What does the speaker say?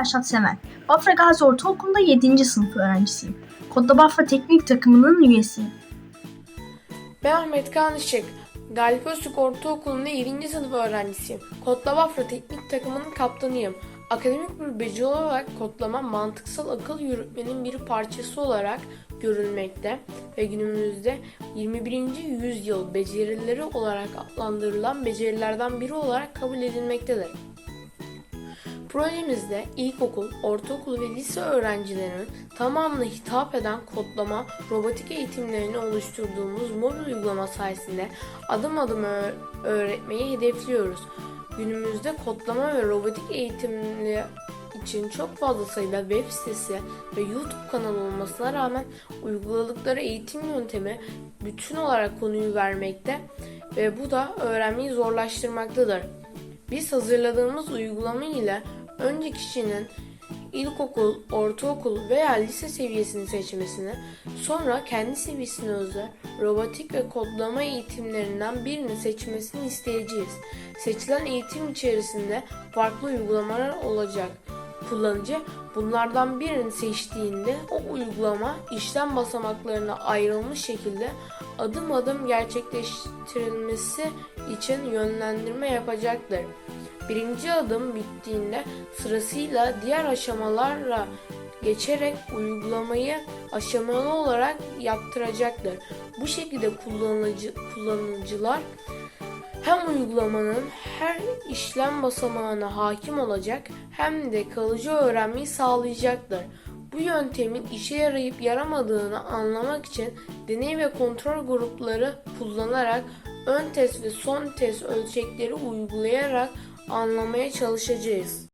Ferşat Semer. Bafra Gazi Ortaokulu'nda 7. sınıf öğrencisiyim. Kodda Bafra Teknik Takımının üyesiyim. Ben Ahmet Kaan. Galip Öztürk Ortaokulu'nda 7. sınıf öğrencisiyim. Kodlama Bafra Teknik Takımının kaptanıyım. Akademik bir beceri olarak kodlama mantıksal akıl yürütmenin bir parçası olarak görülmekte ve günümüzde 21. yüzyıl becerileri olarak adlandırılan becerilerden biri olarak kabul edilmektedir. Projemizde ilkokul, ortaokul ve lise öğrencilerinin tamamına hitap eden kodlama, robotik eğitimlerini oluşturduğumuz mobil uygulama sayesinde adım adım öğretmeyi hedefliyoruz. Günümüzde kodlama ve robotik eğitimleri için çok fazla sayıda web sitesi ve YouTube kanalı olmasına rağmen uyguladıkları eğitim yöntemi bütün olarak konuyu vermekte ve bu da öğrenmeyi zorlaştırmaktadır. Biz hazırladığımız uygulama ile önce kişinin ilkokul, ortaokul veya lise seviyesini seçmesini, sonra kendi seviyesine özel robotik ve kodlama eğitimlerinden birini seçmesini isteyeceğiz. Seçilen eğitim içerisinde farklı uygulamalar olacak. Kullanıcı bunlardan birini seçtiğinde o uygulama işlem basamaklarına ayrılmış şekilde adım adım gerçekleştirilmesi için yönlendirme yapacaktır. Birinci adım bittiğinde sırasıyla diğer aşamalarla geçerek uygulamayı aşamalı olarak yaptıracaktır. Bu şekilde kullanıcı, kullanıcılar hem uygulamanın her işlem basamağına hakim olacak hem de kalıcı öğrenmeyi sağlayacaktır. Bu yöntemin işe yarayıp yaramadığını anlamak için deney ve kontrol grupları kullanarak ön test ve son test ölçekleri uygulayarak anlamaya çalışacağız.